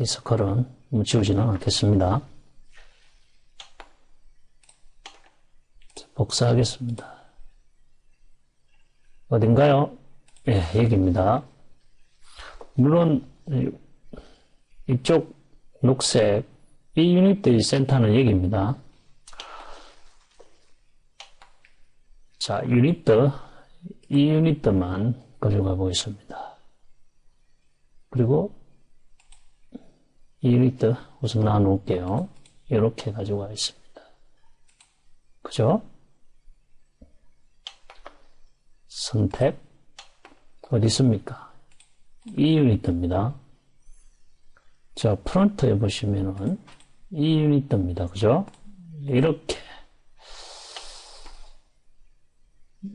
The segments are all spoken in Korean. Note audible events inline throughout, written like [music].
이 서클은 지우지는 않겠습니다. 복사하겠습니다. 어딘가요? 예, 여기입니다. 물론 이쪽 녹색 이 유닛의 센터는 여기입니다. 자, 유닛드 이 유닛드만 가져가 보겠습니다. 그리고 이 유닛드 우선 나눠놓을게요. 이렇게 가져가 있습니다. 그죠? 선택 어디 있습니까? 이 유닛입니다. 자, 프론트에 보시면은 이 유닛입니다. 그죠? 이렇게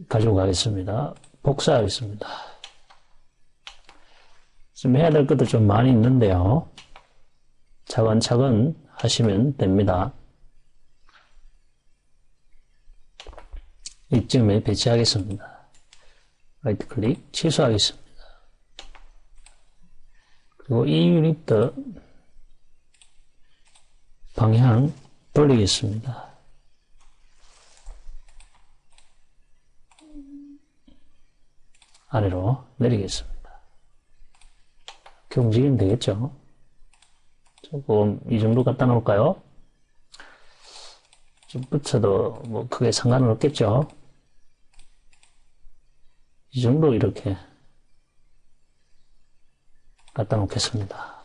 가지고 가겠습니다. 복사하겠습니다. 지금 해야 될 것도 좀 많이 있는데요. 차근차근 하시면 됩니다. 이쯤에 배치하겠습니다. 라이트 클릭 취소하겠습니다. 그리고 이 유닛도 방향 돌리겠습니다. 아래로 내리겠습니다. 이렇게 움직이면 되겠죠? 조금 이 정도 갖다 놓을까요? 좀 붙여도 뭐 크게 상관은 없겠죠? 이 정도 이렇게 갖다 놓겠습니다.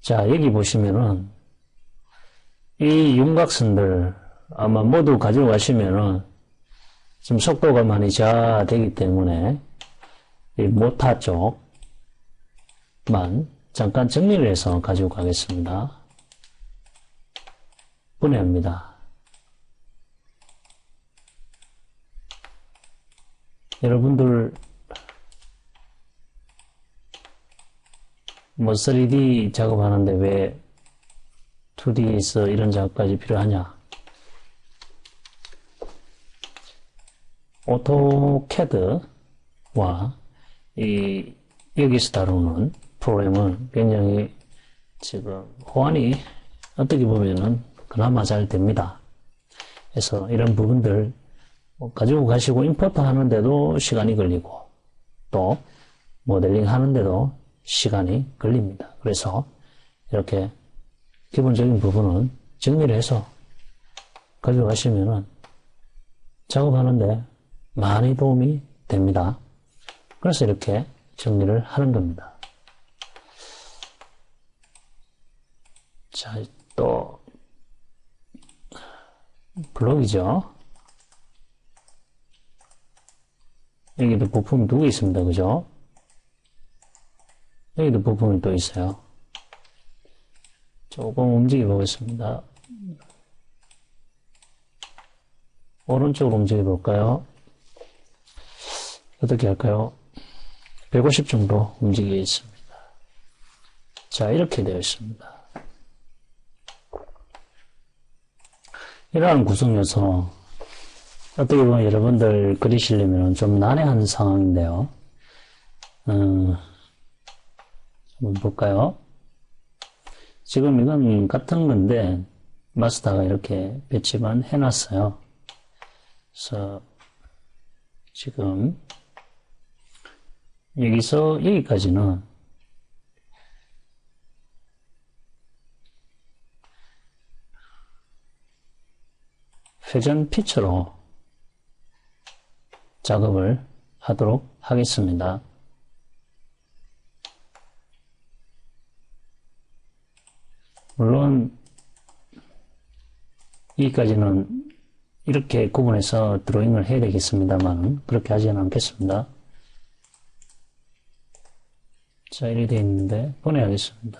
자, 여기 보시면은 이 윤곽선들 아마 모두 가져가시면은 지금 속도가 많이 저하되기 때문에 이 모타 쪽만 잠깐 정리를 해서 가지고 가겠습니다. 분해합니다. 여러분들 뭐 3D 작업하는데 왜 2D에서 이런 작업까지 필요하냐? 오토캐드와 이 여기서 다루는 프로그램은 굉장히 지금 호환이 어떻게 보면은 그나마 잘 됩니다. 그래서 이런 부분들 뭐 가지고 가시고 임포트 하는데도 시간이 걸리고 또 모델링 하는데도 시간이 걸립니다. 그래서 이렇게 기본적인 부분은 정리를 해서 가져가시면은 작업하는데 많이 도움이 됩니다. 그래서 이렇게 정리를 하는 겁니다. 자, 또, 블록이죠. 여기도 부품이 두 개 있습니다. 그죠? 여기도 부품이 또 있어요. 조금 움직여 보겠습니다. 오른쪽으로 움직여 볼까요? 어떻게 할까요? 150 정도 움직여 있습니다. 자, 이렇게 되어 있습니다. 이러한 구성이어서 어떻게 보면 여러분들 그리시려면 좀 난해한 상황인데요. 음, 한번 볼까요? 지금 이건 같은 건데 마스터가 이렇게 배치만 해놨어요. 그래서 지금 여기서 여기까지는 회전 피처로 작업을 하도록 하겠습니다. 물론 여기까지는 이렇게 구분해서 드로잉을 해야 되겠습니다만 그렇게 하지는 않겠습니다. 자, 이렇게 되어 있는데 보내야겠습니다.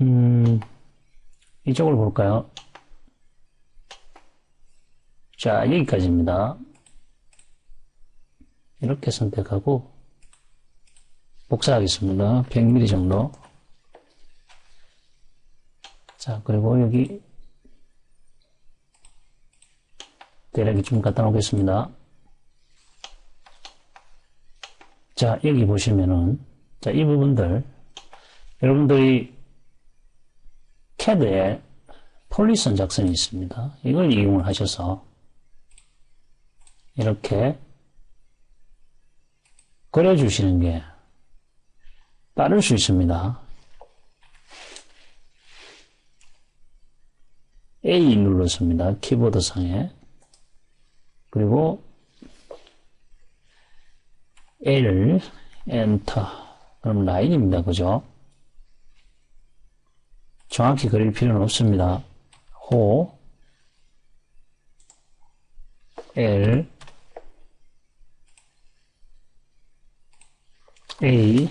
음, 이쪽을 볼까요? 자, 여기까지입니다. 이렇게 선택하고 복사하겠습니다. 100mm 정도. 자, 그리고 여기 대략 이 좀 갖다 놓겠습니다. 자, 여기 보시면은, 자, 이 부분들, 여러분들이 CAD에 폴리선 작성이 있습니다. 이걸 이용을 하셔서, 이렇게 그려주시는 게 빠를 수 있습니다. A 눌렀습니다. 키보드 상에. 그리고 L, 엔터. 그럼 라인입니다. 그죠? 정확히 그릴 필요는 없습니다. 호, L, A,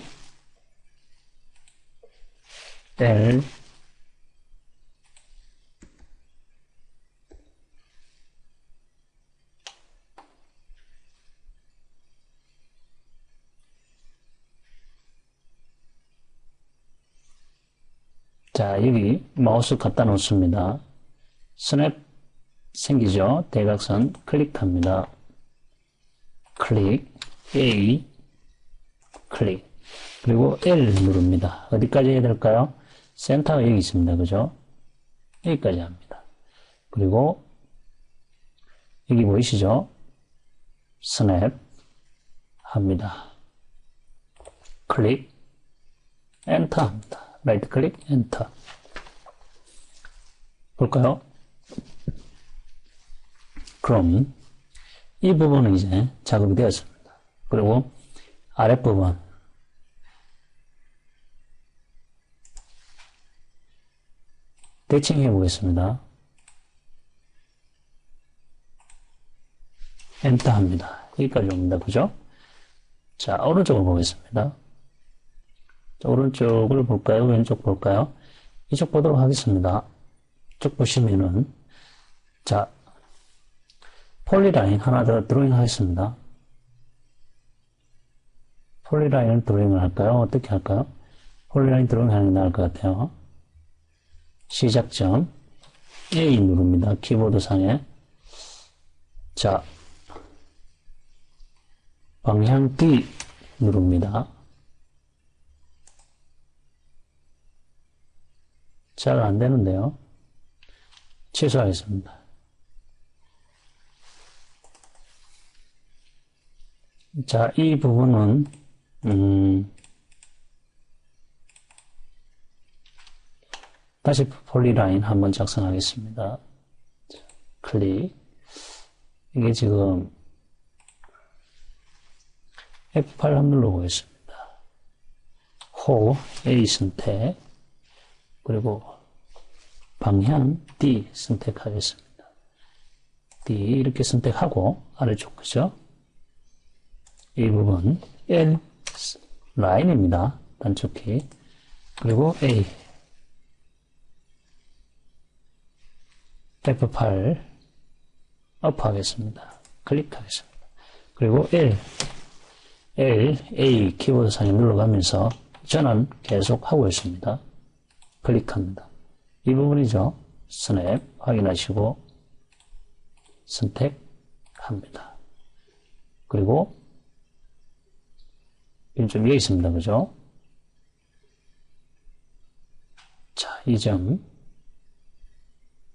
L, 자, 여기 마우스 갖다 놓습니다. 스냅 생기죠? 대각선 클릭합니다. 클릭, A, 클릭. 그리고 L 누릅니다. 어디까지 해야 될까요? 센터가 여기 있습니다. 그죠? 여기까지 합니다. 그리고 여기 보이시죠? 스냅 합니다. 클릭, 엔터 합니다. 라이트 클릭, 엔터. 볼까요? 그럼 이 부분은 이제 작업이 되었습니다. 그리고 아랫부분 대칭해 보겠습니다. 엔터 합니다. 여기까지 옵니다. 그죠? 자, 오른쪽을 보겠습니다. 자, 오른쪽을 볼까요? 왼쪽 볼까요? 이쪽 보도록 하겠습니다. 이쪽 보시면은, 자, 폴리라인 하나 더 드로잉 하겠습니다. 폴리라인을 드로잉을 할까요? 어떻게 할까요? 폴리라인 드로잉 하는 게 나을 것 같아요. 시작점 A 누릅니다. 키보드 상에 자 방향 D 누릅니다. 잘 안되는데요. 취소하겠습니다. 자, 이 부분은 음, 다시 폴리라인 한번 작성하겠습니다. 클릭. 이게 지금 F8 한번 눌러보겠습니다. 호, A 선택, 그리고 방향 D 선택하겠습니다. D 이렇게 선택하고 아래쪽 그죠? 이 부분 L 라인입니다. 단축키 그리고 A F8 업 하겠습니다. 클릭하겠습니다. 그리고 L, L, A 키보드 상에 눌러가면서 전환 계속 하고 있습니다. 클릭합니다. 이 부분이죠. 스냅 확인하시고 선택합니다. 그리고 이점 위에 있습니다. 그죠? 자, 이 점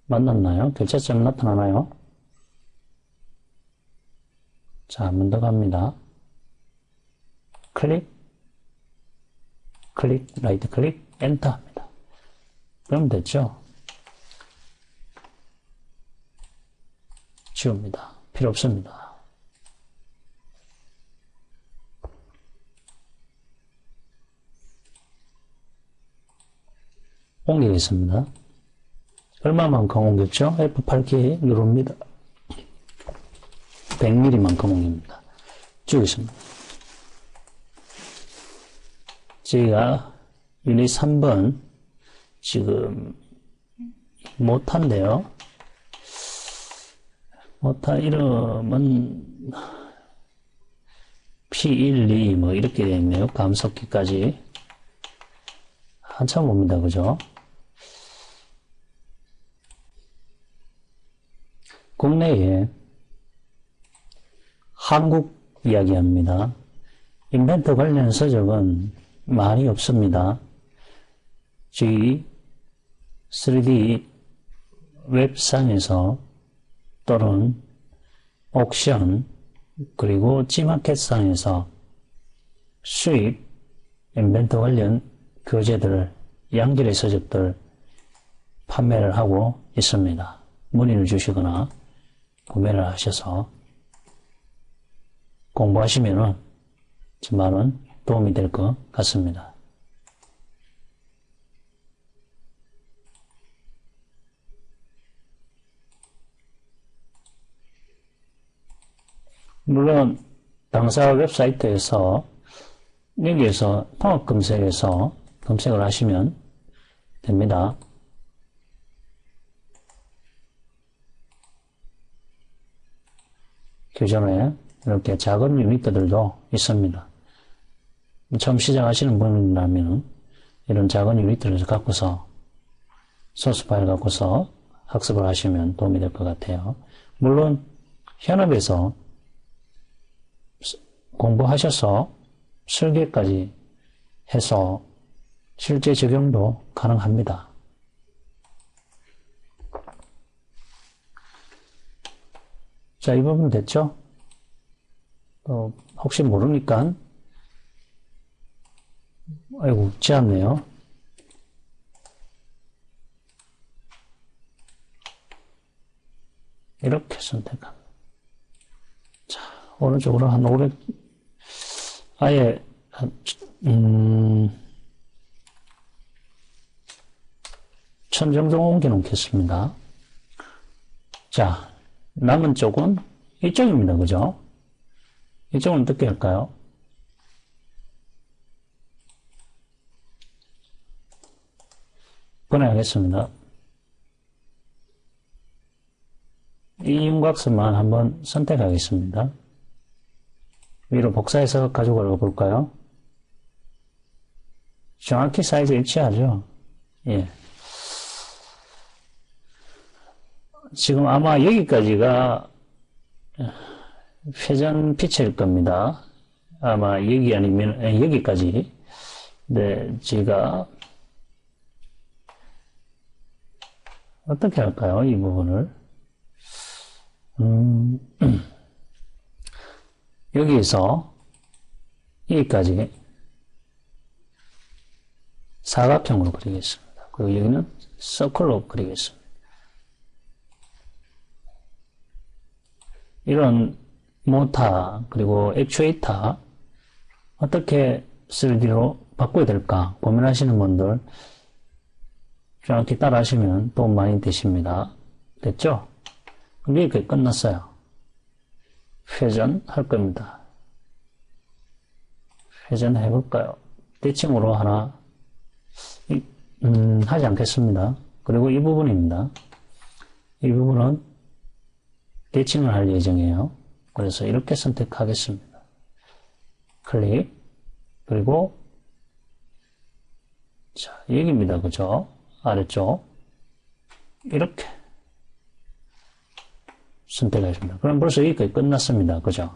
만났나요? 결차점 나타나나요? 자, 한 번 더 갑니다. 클릭, 클릭, 라이트 클릭, 엔터. 그럼 됐죠? 지웁니다. 필요 없습니다. 옮기겠습니다. 얼마만큼 옮겼죠? F8키 누릅니다. 100mm만큼 옮깁니다. 쭉 있습니다. 저희가 유닛 3번 지금 못한데요. 못한 이름은 P1, 2, 뭐 이렇게 되어 있네요. 감속기까지. 한참 옵니다. 그죠? 국내에 한국 이야기합니다. 인벤터 관련 서적은 많이 없습니다. 저희 3D 웹상에서 또는 옥션 그리고 지마켓상에서 수입 인벤터 관련 교재들 양질의 서적들 판매를 하고 있습니다. 문의를 주시거나 구매를 하셔서 공부하시면 은 정말은 도움이 될 것 같습니다. 물론 당사 웹사이트에서 여기에서 통합 검색에서 검색을 하시면 됩니다. 교전에 이렇게 작은 유니트들도 있습니다. 처음 시작하시는 분이라면 이런 작은 유니트를 갖고서 소스 파일 갖고서 학습을 하시면 도움이 될 것 같아요. 물론 현업에서 공부하셔서 설계까지 해서 실제 적용도 가능합니다. 자, 이 부분 됐죠? 어, 혹시 모르니까, 아이고, 웃지 않네요. 이렇게 선택합니다. 자, 오른쪽으로 한 500, 아예, 음, 천 정도 옮겨 놓겠습니다. 자, 남은 쪽은 이쪽입니다. 그죠? 이쪽은 어떻게 할까요? 보내야겠습니다. 이 윤곽선만 한번 선택하겠습니다. 위로 복사해서 가지고 볼까요? 정확히 사이즈 일치하죠? 예. 지금 아마 여기까지가 회전 피치일 겁니다. 아마 여기 아니면 여기까지. 네, 제가 어떻게 할까요? 이 부분을 음, [clears throat] 여기에서 여기까지 사각형으로 그리겠습니다. 그리고 여기는 서클로 그리겠습니다. 이런 모타 그리고 액추에이터 어떻게 3D로 바꿔야 될까 고민하시는 분들 정확히 따라 하시면 도움 많이 되십니다. 됐죠? 여기까지 끝났어요. 회전 할 겁니다. 회전 해 볼까요? 대칭으로 하나 음, 하지 않겠습니다. 그리고 이 부분입니다. 이 부분은 대칭을 할 예정이에요. 그래서 이렇게 선택하겠습니다. 클릭 그리고 자 여기입니다. 그죠? 아래쪽 이렇게 선택하십니다. 그럼 벌써 여기까지 끝났습니다. 그죠?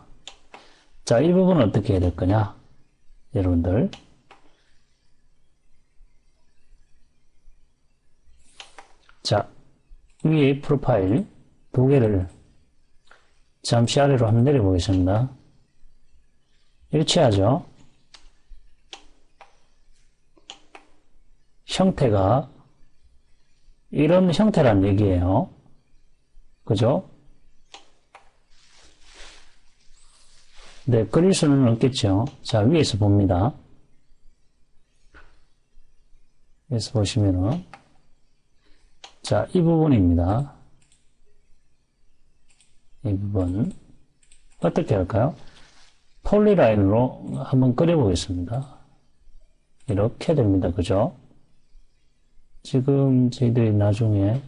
자, 이 부분은 어떻게 해야 될 거냐? 여러분들. 자, 위에 프로파일 두 개를 잠시 아래로 한번 내려보겠습니다. 일치하죠? 형태가 이런 형태란 얘기예요. 그죠? 네, 그릴 수는 없겠죠. 자, 위에서 봅니다. 위에서 보시면은, 자, 이 부분입니다. 이 부분. 어떻게 할까요? 폴리라인으로 한번 그려보겠습니다. 이렇게 됩니다. 그죠? 지금 저희들이 나중에